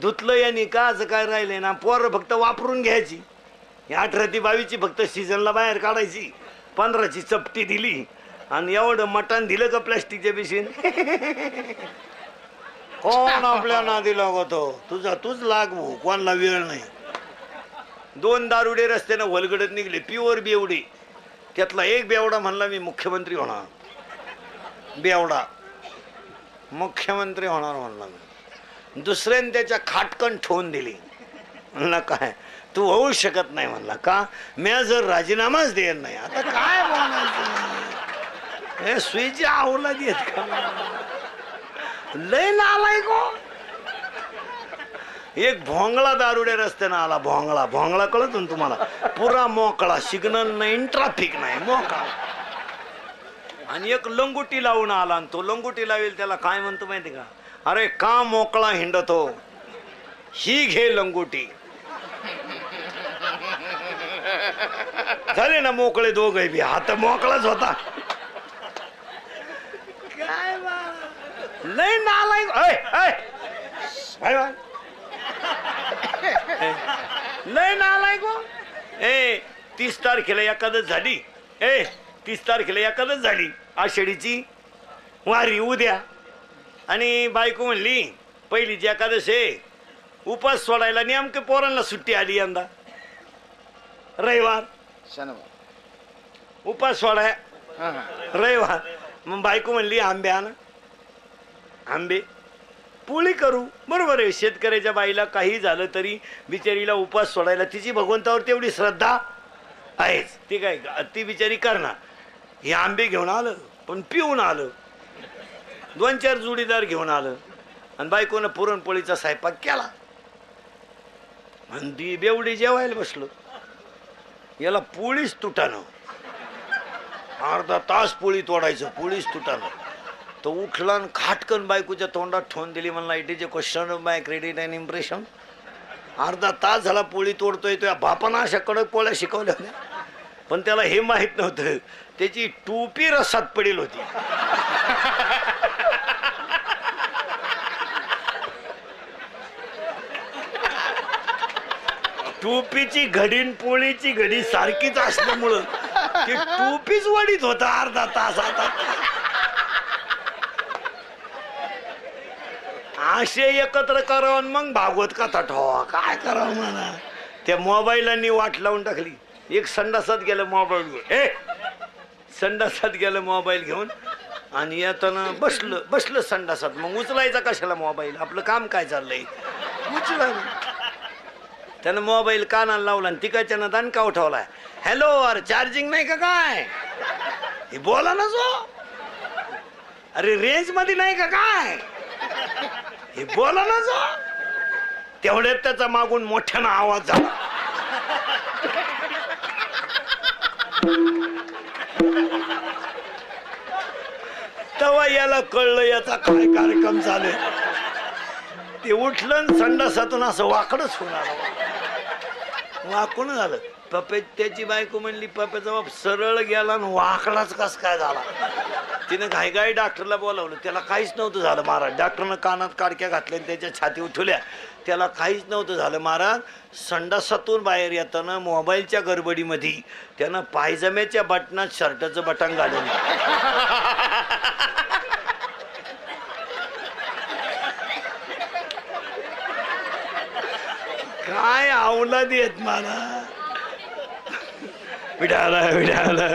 धुतलं यांनी का असं काय राहिलंय ना पोरं फक्त वापरून घ्यायची. ही अठरा ती बावीसची फक्त सीझनला बाहेर काढायची. पंधराची चपटी दिली. आणि एवढं मटण दिलं का प्लॅस्टिकच्या पिशीन कोण आपल्या दिला लागतो? तुझा तूच लागू कोणाला वेळ नाही. दोन दारुडे रस्त्यानं वलगडत निघले प्युअर बेवडे. त्यातला एक बेवडा म्हणला मी मुख्यमंत्री होणार. बेवडा. मुख्यमंत्री होणार म्हणला मी. दुसऱ्याने त्याच्या खाटकन ठेवून दिली. म्हणला काय? तू होऊ शकत नाही. म्हणला का? मी जर राजीनामाच देत नाही. आता काय बोलायचं? हे सुईची आवला देत का? लय नालाय गो. एक भोंगळा दारुड्या रस्त्यानं आला भोंगळा. भोंगळा कळत ना तुम्हाला? पुरा मोकळा सिग्नल नाही ट्रॅफिक नाही मोकळा. आणि एक लंगुटी लावून आला आणि तो लंगुटी लावेल त्याला काय म्हणतो माहिती का? अरे का मोकळा हिंडतो? ही घे लंगोटी. झाले ना मोकळे दोघे बी. हात मोकळाच होता. काय लय नालायक. ए, लय नालायक हो. ए तीस तारखेला एकादश झाली. ए तीस तारखेला एकादश झाली. आषाढीची वारी उद्या. आणि बायको म्हणली पहिलीची एकादश आहे. उपास सोडायला नेमके पोरांना सुट्टी आली यंदा. रविवार. शनिवार. उपास सोडाय. रविवार. मग बायको म्हणली आंबे आण. आंबे. पोळी करू. बरोबर आहे शेतकऱ्याच्या बाईला काही झालं तरी बिचारीला उपास सोडायला तिची भगवंतावर तेवढी श्रद्धा आहेच. ती काय ती बिचारी करणार. हे आंबे घेऊन आलं पण पिऊन आलं. दोन चार जोडीदार घेऊन आलं. आणि बायकोनं पुरणपोळीचा स्वयंपाक केला. आणि ती बेवडी जेवायला बसलो. याला पोळीच तुटानं. अर्धा तास पोळी तोडायचं पोळीच तुटानं. तो उठला आणि खाटकन बायकोच्या तोंडात ठेवून दिली म्हणला it is a question of my credit and impression अर्धा तास झाला पोळी तोडतोय तो या बापानं अशा कडक पोळ्या शिकवल्या होत्या. पण त्याला हे माहीत नव्हतं. त्याची टोपी रसात पडेल होती. टोपीची घडीन पोळीची घडी सारखीच असल्यामुळं ते टोपीच वडीत होता अर्धा तास आता. असे एकत्र करावं मग भागवत कथा ठेवा. काय करावं मला त्या मोबाईलांनी वाट लावून टाकली. एक संडासात गेलं मोबाईल घेऊन. ए संडासात गेलं मोबाईल घेऊन आणि येताना बसलं बसलं संडासात. मग उचलायचा कशाला मोबाईल? आपलं काम काय चाललंय? उचला त्यानं मोबाईल कानाला लावला आणि तिकडच्यानं दणका उठवलाय हॅलो अरे चार्जिंग नाही का काय? हे बोला ना जो. अरे रेंजमध्ये नाही का काय? हे बोला ना जो. तेवढ्यात त्याचा मागून मोठ्यानं आवाज झाला. तेव्हा याला कळलं याचा काय कार्यक्रम चालू ते उठलं आणि संडासातून असं वाकडच होणार वाकून झालं. पपे त्याची बायको म्हणली पप्प्याचा बाप सरळ गेला आणि वाकडाच कस काय झाला? तिनं घाईघाई डॉक्टरला बोलावलं. त्याला काहीच नव्हतं झालं महाराज. डॉक्टरनं कानात काडक्या घातल्या आणि त्याच्या छाती उठवल्या. त्याला काहीच नव्हतं झालं महाराज. संडासातून बाहेर येताना मोबाईलच्या गडबडीमध्ये त्यानं पायजम्याच्या बटनात शर्टाचं बटन घालून. काय आवला येत मला विडाला विडाला